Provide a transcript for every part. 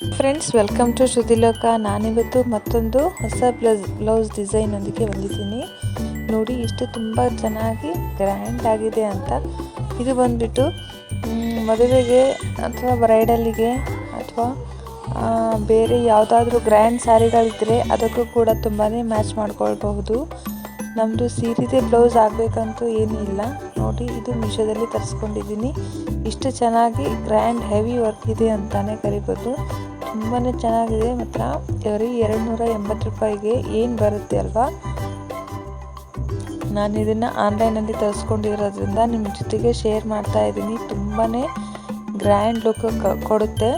Friends welcome to ಶ್ರುತಿಲೋಕ ನಾನಿವತ್ತು ಮತ್ತೊಂದು ಹೊಸ ಬ್ಲೌಸ್ ಬ್ಲೌಸ್ ಡಿಸೈನೊಂದಿಗೆ ಬಂದಿದ್ದೀನಿ. ನೋಡಿ, ಇಷ್ಟು ತುಂಬ ಚೆನ್ನಾಗಿ ಗ್ರ್ಯಾಂಡ್ ಆಗಿದೆ ಅಂತ. ಇದು ಬಂದ್ಬಿಟ್ಟು ಮದುವೆಗೆ ಅಥವಾ ಬ್ರೈಡಲ್ಲಿಗೆ ಅಥವಾ ಬೇರೆ ಯಾವುದಾದ್ರೂ ಗ್ರ್ಯಾಂಡ್ ಸ್ಯಾರಿಗಳಿದ್ದರೆ ಅದಕ್ಕೂ ಕೂಡ ತುಂಬಾ ಮ್ಯಾಚ್ ಮಾಡ್ಕೊಳ್ಬಹುದು. ನಮ್ಮದು ಸೀರೆದೇ ಬ್ಲೌಸ್ ಆಗಬೇಕಂತೂ ಏನೂ ಇಲ್ಲ. ನೋಡಿ, ಇದು ಮಿಶೋದಲ್ಲಿ ತರಿಸ್ಕೊಂಡಿದ್ದೀನಿ. ಇಷ್ಟು ಚೆನ್ನಾಗಿ ಗ್ರ್ಯಾಂಡ್ ಹೆವಿ ವರ್ಕ್ ಇದೆ ಅಂತಲೇ ಕರಿಬೋದು. ತುಂಬಾ ಚೆನ್ನಾಗಿದೆ. ಮಾತ್ರ ಬರೀ ಎರಡು ನೂರ ಎಂಬತ್ತು ರೂಪಾಯಿಗೆ ಏನು ಬರುತ್ತೆ ಅಲ್ವಾ? ನಾನು ಇದನ್ನು ಆನ್ಲೈನಲ್ಲಿ ತರಿಸ್ಕೊಂಡಿರೋದ್ರಿಂದ ನಿಮ್ಮ ಜೊತೆಗೆ ಶೇರ್ ಮಾಡ್ತಾ ಇದ್ದೀನಿ. ತುಂಬಾ ಗ್ರ್ಯಾಂಡ್ ಲುಕ್ ಕೊಡುತ್ತೆ.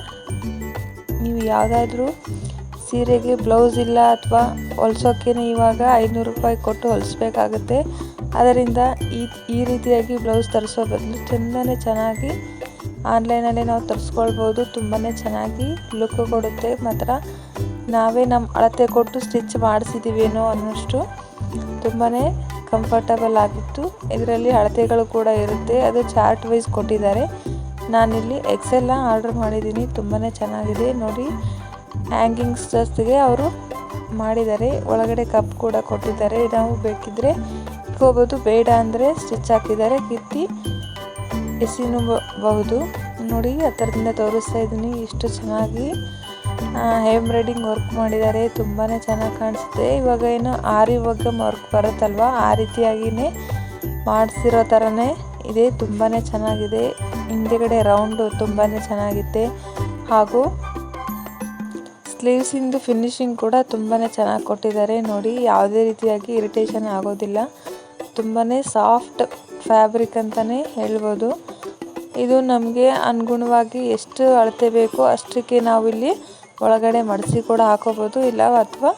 ನೀವು ಯಾವುದಾದ್ರೂ ಸೀರೆಗೆ ಬ್ಲೌಸ್ ಇಲ್ಲ ಅಥವಾ ಹೊಲ್ಸೋಕ್ಕೇನೆ ಇವಾಗ ಐನೂರು ರೂಪಾಯಿ ಕೊಟ್ಟು ಹೊಲಿಸ್ಬೇಕಾಗುತ್ತೆ. ಅದರಿಂದ ಈ ಈ ರೀತಿಯಾಗಿ ಬ್ಲೌಸ್ ತರಿಸೋ ಬದಲು ತುಂಬಾ ಚೆನ್ನಾಗಿ ಆನ್ಲೈನಲ್ಲೇ ನಾವು ತರಿಸ್ಕೊಳ್ಬೋದು. ತುಂಬಾ ಚೆನ್ನಾಗಿ ಲುಕ್ ಕೊಡುತ್ತೆ. ಮಾತ್ರ ನಾವೇ ನಮ್ಮ ಅಳತೆ ಕೊಟ್ಟು ಸ್ಟಿಚ್ ಮಾಡಿಸಿದ್ದೀವೇನೋ ಅನ್ನೋಷ್ಟು ತುಂಬಾ ಕಂಫರ್ಟಬಲ್ ಆಗಿತ್ತು. ಇದರಲ್ಲಿ ಅಳತೆಗಳು ಕೂಡ ಇರುತ್ತೆ. ಅದು ಚಾರ್ಟ್ ವೈಸ್ ಕೊಟ್ಟಿದ್ದಾರೆ. ನಾನಿಲ್ಲಿ ಎಕ್ಸೆಲ್ನ ಆರ್ಡರ್ ಮಾಡಿದ್ದೀನಿ. ತುಂಬಾ ಚೆನ್ನಾಗಿದೆ. ನೋಡಿ. ಹ್ಯಾಂಗಿಂಗ್ಸ್ ಜೊತೆಗೆ ಅವರು ಮಾಡಿದ್ದಾರೆ. ಒಳಗಡೆ ಕಪ್ ಕೂಡ ಕೊಟ್ಟಿದ್ದಾರೆ. ನಾವು ಬೇಕಿದ್ರೆ ಇಟ್ಕೋಬೋದು ಬೇಡ ಅಂದರೆ ಸ್ಟಿಚ್ ಹಾಕಿದ್ದಾರೆ. ಕಿತ್ತಿ ಎಸಿನಬಹುದು ನೋಡಿ, ಆ ಥರದಿಂದ ತೋರಿಸ್ತಾ ಇದ್ದೀನಿ. ಇಷ್ಟು ಚೆನ್ನಾಗಿ ಎಂಬ್ರಾಯ್ಡಿಂಗ್ ವರ್ಕ್ ಮಾಡಿದ್ದಾರೆ. ತುಂಬಾ ಚೆನ್ನಾಗಿ ಕಾಣಿಸುತ್ತೆ. ಇವಾಗ ಏನು ಆರಿ ವಗ್ಗಮ್ ವರ್ಕ್ ಬರುತ್ತಲ್ವಾ? ಆ ರೀತಿಯಾಗಿಯೇ ಮಾಡಿಸಿರೋ ಥರನೇ ಇದೆ. ತುಂಬಾ ಚೆನ್ನಾಗಿದೆ. ಹಿಂದೆಗಡೆ ರೌಂಡು ತುಂಬಾ ಚೆನ್ನಾಗಿದೆ ಹಾಗೂ ಸ್ಲೀವ್ಸಿಂದು ಫಿನಿಶಿಂಗ್ ಕೂಡ ತುಂಬಾ ಚೆನ್ನಾಗಿ ಕೊಟ್ಟಿದ್ದಾರೆ. ನೋಡಿ, ಯಾವುದೇ ರೀತಿಯಾಗಿ ಇರಿಟೇಷನ್ ಆಗೋದಿಲ್ಲ. ತುಂಬಾ ಸಾಫ್ಟ್ ಫ್ಯಾಬ್ರಿಕ್ ಅಂತಲೇ ಹೇಳ್ಬೋದು. ಇದು ನಮಗೆ ಅನುಗುಣವಾಗಿ ಎಷ್ಟು ಅಳತೆ ಬೇಕೋ ಅಷ್ಟಕ್ಕೆ ನಾವು ಇಲ್ಲಿ ಒಳಗಡೆ ಮಡಿಸಿ ಕೂಡ ಹಾಕೋಬೋದು. ಇಲ್ಲ, ಅಥವಾ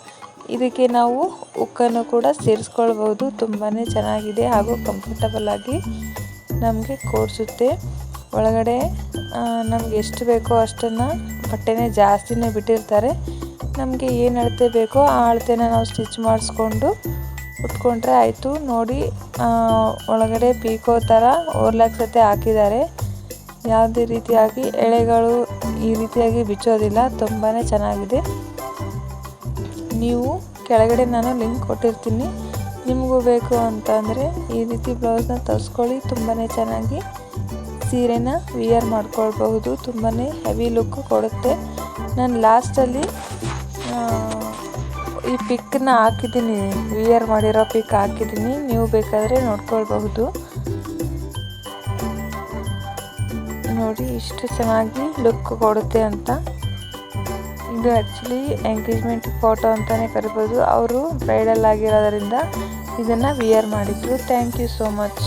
ಇದಕ್ಕೆ ನಾವು ಉಕ್ಕನ್ನು ಕೂಡ ಸೇರಿಸ್ಕೊಳ್ಬೋದು. ತುಂಬಾ ಚೆನ್ನಾಗಿದೆ ಹಾಗೂ ಕಂಫರ್ಟಬಲ್ ಆಗಿ ನಮಗೆ ಕೂರಿಸುತ್ತೆ ಒಳಗಡೆ ನಮ್ಗೆ ಎಷ್ಟು ಬೇಕೋ ಅಷ್ಟನ್ನು ಬಟ್ಟೆನೇ ಜಾಸ್ತಿನೇ ಬಿಟ್ಟಿರ್ತಾರೆ. ನಮಗೆ ಏನು ಅಳತೆ ಬೇಕೋ ಆ ಅಳತೆನ ನಾವು ಸ್ಟಿಚ್ ಮಾಡಿಸ್ಕೊಂಡು ಉಟ್ಕೊಂಡ್ರೆ ಆಯಿತು. ನೋಡಿ ಒಳಗಡೆ ಪೀಕೋ ಥರ ಓರ್ಲಾಕ್ ಸತೆ ಹಾಕಿದ್ದಾರೆ. ಯಾವುದೇ ರೀತಿಯಾಗಿ ಎಳೆಗಳು ಈ ರೀತಿಯಾಗಿ ಬಿಚ್ಚೋದಿಲ್ಲ ತುಂಬಾ ಚೆನ್ನಾಗಿದೆ. ನೀವು ಕೆಳಗಡೆ ನಾನು ಲಿಂಕ್ ಕೊಟ್ಟಿರ್ತೀನಿ. ನಿಮಗೂ ಬೇಕು ಅಂತಂದರೆ ಈ ರೀತಿ ಬ್ಲೌಸ್ನ ತರಿಸ್ಕೊಳ್ಳಿ ತುಂಬಾ ಚೆನ್ನಾಗಿ. ಸೀರೆನ ವಿಯರ್ ಮಾಡ್ಕೊಳ್ಬಹುದು. ತುಂಬಾ ಹೆವಿ ಲುಕ್ ಕೊಡುತ್ತೆ. ನಾನು ಲಾಸ್ಟಲ್ಲಿ ಈ ಪಿಕ್ಕನ್ನ ಹಾಕಿದ್ದೀನಿ. ವಿಯರ್ ಮಾಡಿರೋ ಪಿಕ್ ಹಾಕಿದ್ದೀನಿ. ನೀವು ಬೇಕಾದರೆ ನೋಡ್ಕೊಳ್ಬಹುದು. ನೋಡಿ, ಇಷ್ಟು ಚೆನ್ನಾಗಿ ಲುಕ್ ಕೊಡುತ್ತೆ ಅಂತ. ಇದು ಆ್ಯಕ್ಚುಲಿ ಎಂಗೇಜ್ಮೆಂಟ್ ಫೋಟೋ ಅಂತಲೇ ಕರಿಬೋದು. ಅವರು ಬ್ರೈಡಲ್ ಆಗಿರೋದರಿಂದ ಇದನ್ನು ವಿಯರ್ ಮಾಡಿದ್ರು. Thank you so much